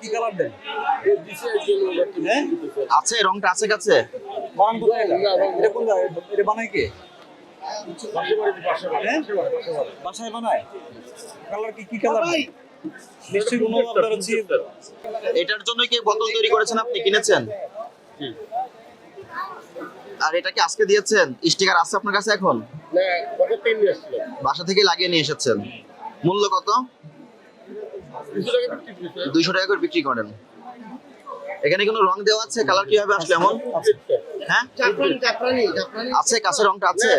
কি কালার দেন? হ্যাঁ? আছে রংটা আছে কাছে। বানান কোথায় এটা এটা কোন জায়গায়? এটা বানায় কে? হ্যাঁ? বাসায় বানায়? কালার কি কি কালার নিশ্চয়ই কোনো আপনার হচ্ছে এটার জন্য কি বোতল তৈরি করেছেন আপনি? কিনেছেন? আর এটা কি আজকে দিয়েছেন? স্টিকার আছে আপনার কাছে এখন? বাসা থেকে লাগিয়ে নিয়ে এসেছেন। মূল্য কত? দুইশো টাকা করে বিক্রি করেন। এখানে কোনো রং দেওয়া আছে? কালার কীভাবে আসলো এমন? হ্যাঁ? আছে কাছে রংটা আছে?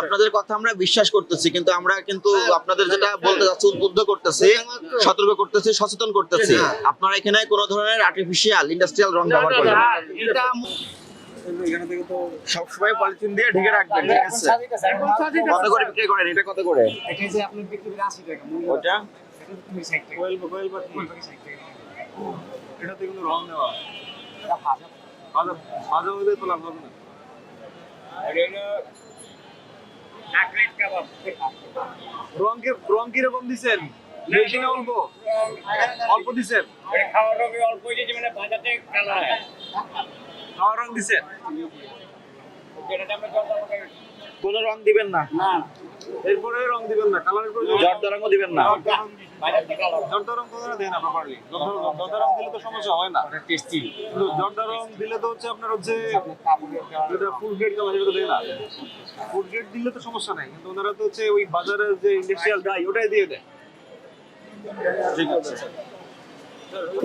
আপনাদের কথা আমরা বিশ্বাস করতেছি কিন্তু আমরা কিন্তু আপনাদের যেটা বলতে যাচ্ছি উদ্বুদ্ধ করতেছি সতর্ক করতেছি সচেতন করতেছি। আপনারা এখানে কোনো ধরনের আর্টিফিশিয়াল ইন্ডাস্ট্রিয়াল রং ব্যবহার করবেন না। এটা এখানে থেকে তো সবসময় পলিথিন দিয়ে ঢেকে রাখবেন ঠিক আছে? কত করে বিক্রি করেন? এটা কত করে? ওটা? কোয়েল কোয়েল পাখি। এটাতে কিন্তু রং দেওয়া ভাজা। ভাজা হইলে তো লাভ হবে না। রং কি রং কীরকম দিছেন? বেশি না অল্প? অল্প দিছেন? খাওয়া রং দিছেন? কোনো রং দিবেন না? এরপরে রং দিবেন না কালারের জর্দা রঙও দিবেন না। জর্দা রং তো তারা না প্রপারলি জর্দা রং দিলে তো সমস্যা হয় না। টেস্টি জর্দা রং দিলে তো হচ্ছে আপনার হচ্ছে যেটা ফুল গ্রেড কালার সেটা তো দেয় না। গ্রেড দিলে তো সমস্যা নাই। কিন্তু ওনারা তো হচ্ছে ওই বাজারের যে ইন্ডাস্ট্রিয়াল ডাই ওটাই দিয়ে দেয়। ঠিক আছে।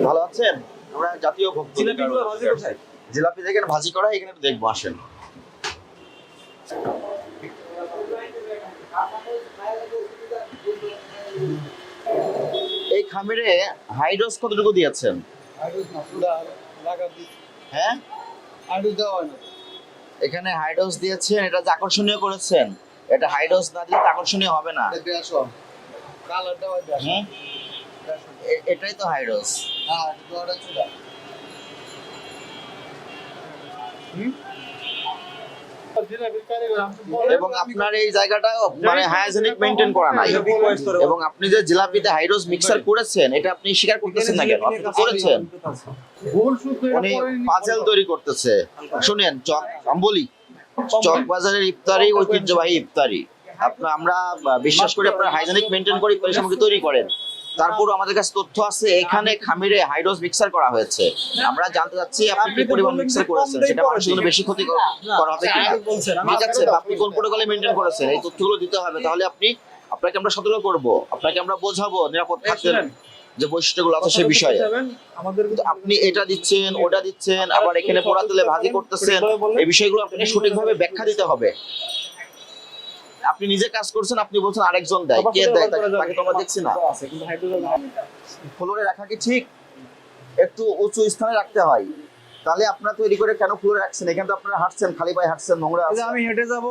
ভালো আছেন? আমরা জাতীয় ভক্ত জিলাপিগুলো ভাজি কোথায়? জিলাপি দেখেন ভাজি করা হয়, এখানে দেখব আসেন। এই খামিরে হাইড্রোস কতটুকু দিয়েছেন? হ্যাঁ? এখানে হাইড্রোস দিয়েছেন এটা আকর্ষণীয় করেছেন। এটা হাইড্রোস না দিলে আকর্ষণীয় হবে না। হুম? এটাই তো হাইড্রোস। এবং আপনার এই জায়গাটা মানে হাইজেনিক মেনটেন করা নাই। এবং আপনি যে জিলাপিতে হাইড্রোস মিক্সার করেছেন, এটা আপনি স্বীকার করতেছেন না কেন? করেছেন। উনি পাজেল তৈরি করতেছে। শুনেন, চক, আমি চক বাজারের ইফতারি ঐতিহ্যবাহী ইফতারি। আপনার আমরা বিশ্বাস করি আপনারা হাইজেনিক মেনটেন করে তৈরি করেন। তারপর আমাদের কাছে তথ্য আছে এখানে খামিরে হাইড্রোস মিক্সার করা হয়েছে। আমরা জানতে চাচ্ছি আপনি কি পরিমাণ মিক্সার করেছেন সেটা মানুষের জন্য বেশি ক্ষতি করা হবে কিনা? ঠিক আছে আপনি কোন প্রোটোকলে মেনটেন করেছেন? এই তথ্যগুলো দিতে হবে তাহলে আপনি আপনাকে আমরা সতর্ক করব আপনাকে আমরা বোঝাবো নিরাপদ থাকতে যে বৈশিষ্ট্যগুলো আছে সে বিষয়ে। আমাদের কিন্তু আপনি এটা দিচ্ছেন ওটা দিচ্ছেন আবার এখানে পোড়া তেলে ভাজি করতেছেন এই বিষয়গুলো আপনাকে সঠিকভাবে ব্যাখ্যা দিতে হবে। আপনি নিজে কাজ করছেন আপনি বলছেন আরেকজন দেয়। কে দেয় তাকে? তাকে তো দেখছি না। ফ্লোরে রাখা কি ঠিক? একটু উঁচু স্থানে রাখতে হয়। তাহলে আপনারা তৈরি করে কেন ফ্লোরে রাখছেন? এখানে তো আপনারা হাঁটছেন খালি পায়ে হাঁটছেন নোংরা। আমি হেঁটে যাব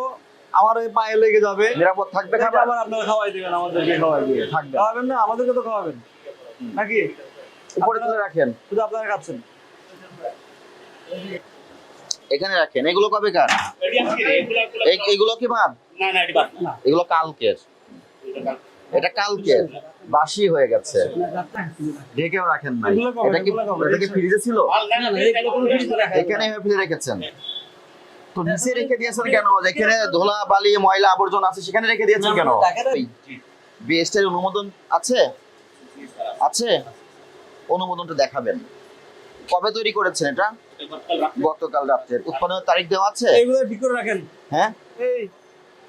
আমার ওই পায়ে লেগে যাবে। নিরাপদ থাকবে খাবার? আবার আপনারা খাওয়াই দিবেন আমাদেরকে খাওয়াই দিবেন। থাকবে। খাওয়াবেন না আমাদেরকে তো খাওয়াবেন। নাকি? উপরে তুলে রাখেন। শুধু আপনারা খাচ্ছেন। এখানে রাখেন। এগুলো কবে কার? এগুলো কি ভাব এগুলো কালকের। এটা কালকের। বাসি হয়ে গেছে। ঢেকেও রাখেন নাই। এটা কি এটা কি ফ্রিজে ছিল? এখানে ফ্রিজে রেখেছেন। তো নিচে রেখে দিয়েছেন কেন? যেখানে ধোলা বালি ময়লা আবর্জনা আছে সেখানে রেখে দিয়েছেন কেন? বিএসটির অনুমোদন আছে? আছে? অনুমোদনটা দেখাবেন। কবে তৈরি করেছেন এটা? গতকাল রাত্রের উৎপাদনের তারিখ দেওয়া আছে? এইগুলো ঠিক করে রাখেন। হ্যাঁ? এই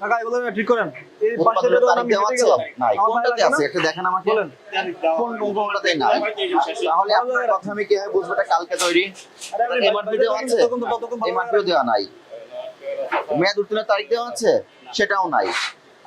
কাকা এগুলো ঠিক করেন। এই পাশে উৎপাদনের তো তারিখ দেওয়া আছে? নাই কোনটাতে আছে? একটু দেখেন আমাকে। বলেন। কোন কোনটাতে নাই? তাহলে আপনার কথা আমি কীভাবে বুঝব? এটা কালকে তৈরি। আরে এমআরপি দেওয়া আছে? এমআরপিও দেওয়া নাই। মেয়াদ উত্তীর্ণের তারিখ দেওয়া আছে? সেটাও নাই।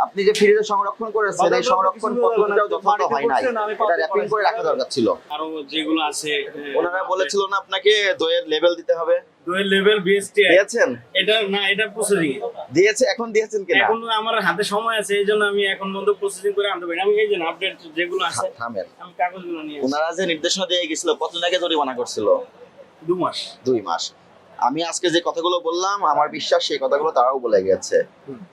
আপনি যে ফ্রিজে সংরক্ষণ করেছেন এই সংরক্ষণ পদ্ধতিটাও যথাযথ হয় নাই। এটা র্যাপিং করে রাখা দরকার ছিল। আরও যেগুলো আছে ওনারা বলেছিল না আপনাকে দইয়ের লেভেল দিতে হবে? দুয়ের লেভেল বিএসটি দিয়েছেন? এটা না এটা প্রসেসিং দিয়েছে এখন দিয়েছেন কিনা? এখন আমার হাতে সময় আছে এই জন্য আমি এখন বন্ধ প্রসেসিং করে আনতে পারি আমি এই যে আপডেট যেগুলো আছে থামেন। আমি কাগজগুলো নিয়ে আসি। ওনারা যে নির্দেশনা দিয়ে গেছিল কতদিন আগে জরিমানা করছিল? দু মাস। দুই মাস। আমি আজকে যে কথাগুলো বললাম আমার বিশ্বাস সেই কথাগুলো তারাও বলে গেছে।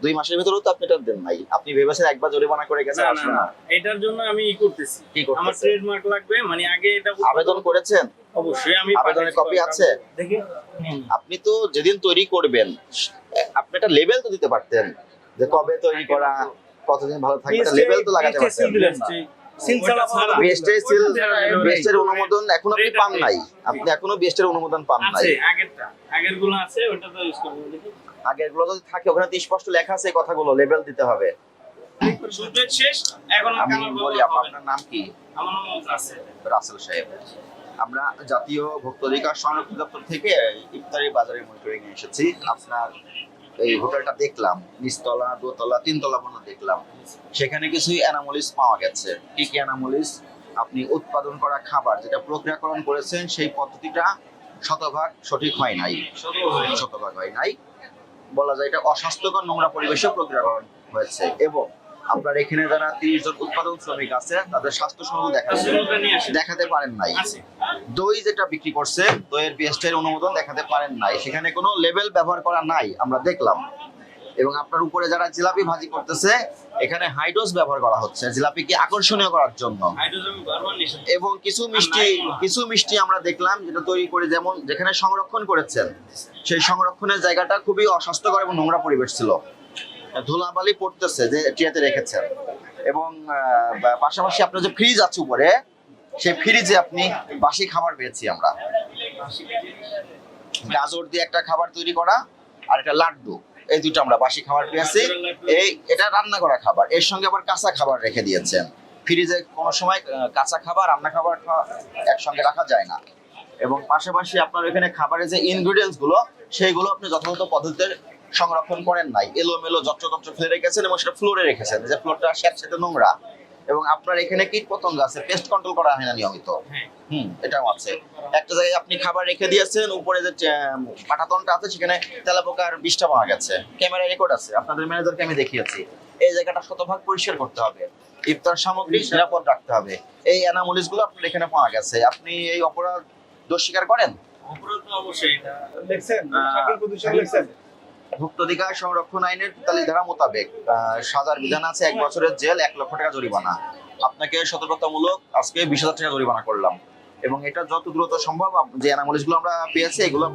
দুই মাসের ভিতরেও তো আপনি এটা দেন নাই। আপনি ভেবেছেন একবার জরিমানা করে গেছেন আসলে না এটার জন্য আমি ই করতেছি। কি আমার ট্রেডমার্ক লাগবে মানে আগে এটা আবেদন করেছেন? অবশ্যই আমি আবেদনের কপি আছে? দেখি। আপনি তো যেদিন তৈরি করবেন আপনি একটা লেভেল তো দিতে পারতেন যে কবে তৈরি করা কতদিন ভালো থাকবে লেভেল তো লাগাতে পারতেন। সিল বিএসটির অনুমোদন এখন আপনি পান নাই। আপনি এখনও বিএসটির অনুমোদন পান নাই। আগেরটা। আগেরগুলো আছে ওটা তো ইউজ করব দেখি। যদি থাকে ওখানে তো স্পষ্ট লেখা আছে কথাগুলো লেভেল দিতে হবে। শেষ এখন আমি বলি বদল আপা, হবে না। আপনার নাম কি? আমার নাম রাসেল। সাহেব। আমরা জাতীয় ভোক্তা অধিকার সংরক্ষণ দপ্তর থেকে ইফতারি বাজারে মনিটরিং এসেছি। আপনার এই হোটেলটা দেখলাম, নিচতলা, দোতলা, তিনতলা পর্যন্ত দেখলাম। সেখানে কিছু অ্যানামোলিস পাওয়া গেছে। কি কি অ্যানামোলিস আপনি উৎপাদন করা খাবার যেটা প্রক্রিয়াকরণ করেছেন, সেই পদ্ধতিটা শতভাগ সঠিক হয় নাই। শতভাগ হয় নাই। বলা যায় এটা অস্বাস্থ্যকর নোংরা পরিবেশে প্রক্রিয়াকরণ হয়েছে। এবং আপনার এখানে যারা তিরিশ জন উৎপাদন শ্রমিক আছে তাদের স্বাস্থ্য সনদ দেখা সুযোগটা নিয়ে আসেন। দেখাতে পারেন নাই। দই যেটা বিক্রি করছে দইয়ের বিএসটির অনুমোদন দেখাতে পারেন নাই। সেখানে কোনো লেভেল ব্যবহার করা নাই আমরা দেখলাম। এবং আপনার উপরে যারা জিলাপি ভাজি করতেছে এখানে হাইড্রোস ব্যবহার করা হচ্ছে। জিলাপিকে আকর্ষণীয় করার জন্য। এবং কিছু মিষ্টি কিছু মিষ্টি আমরা দেখলাম যেটা তৈরি করে যেমন যেখানে সংরক্ষণ করেছেন সেই সংরক্ষণের জায়গাটা খুবই অস্বাস্থ্যকর এবং নোংরা পরিবেশ ছিল। ধুলাবালি পড়তেছে যে টিয়াতে রেখেছেন। এবং পাশাপাশি আপনার যে ফ্রিজ আছে উপরে, সেই ফ্রিজে আপনি বাসি খাবার পেয়েছি আমরা। গাজর দিয়ে একটা খাবার তৈরি করা আর একটা লাড্ডু। এই দুটো আমরা বাসি খাবার পেয়েছি। এই, এটা রান্না করা খাবার। এর সঙ্গে আবার কাঁচা খাবার রেখে দিয়েছেন। ফ্রিজে কোনো সময় কাঁচা খাবার, রান্না খাবার একসঙ্গে রাখা যায় না। এবং পাশাপাশি আপনার এখানে খাবারের যে ইনগ্রিডিয়েন্টসগুলো, সেইগুলো আপনি যথাযথ পদ্ধতিতে সংরক্ষণ করেন নাই। এলোমেলো যত্রতত্র ফেলে রেখেছেন এবং সেটা ফ্লোরে রেখেছেন। যে ফ্লোরটা স্যাঁতস্যাঁতে নোংরা। এবং আপনার এখানে কীট পতঙ্গ আছে পেস্ট কন্ট্রোল করা হয় না নিয়মিত। হ্যাঁ। হুম এটাও আছে। একটা জায়গায় আপনি খাবার রেখে দিয়েছেন উপরে যে আহ, পাটাতনটা আছে সেখানে তেলাপোকার বিষটা পাওয়া গেছে। ক্যামেরা রেকর্ড আছে। আপনাদের ম্যানেজারকে আমি দেখিয়েছি। এই জায়গাটা শতভাগ পরিষ্কার করতে হবে। ইফতার সামগ্রী নিরাপদ রাখতে হবে। এই অ্যানামোলিসগুলো আপনার এখানে পাওয়া গেছে। আপনি এই অপরাধ দোষ স্বীকার করেন? অপরাধ অবশ্যই এটা। দেখছেন প্রদূষণ দেখছেন? ভুক্তাধিকার সংরক্ষণ আইনের তেতাল্লিশ ধারা মোতাবেক সাজার বিধান আছে এক বছরের জেল, এক লক্ষ টাকা জরিমানা। আপনাকে সতর্কতামূলক আজকে বিশ হাজার টাকা জরিমানা করলাম। এবং এটা যত দ্রুত সম্ভব যে অ্যানামোলিসগুলো আমরা পেয়েছি, এগুলো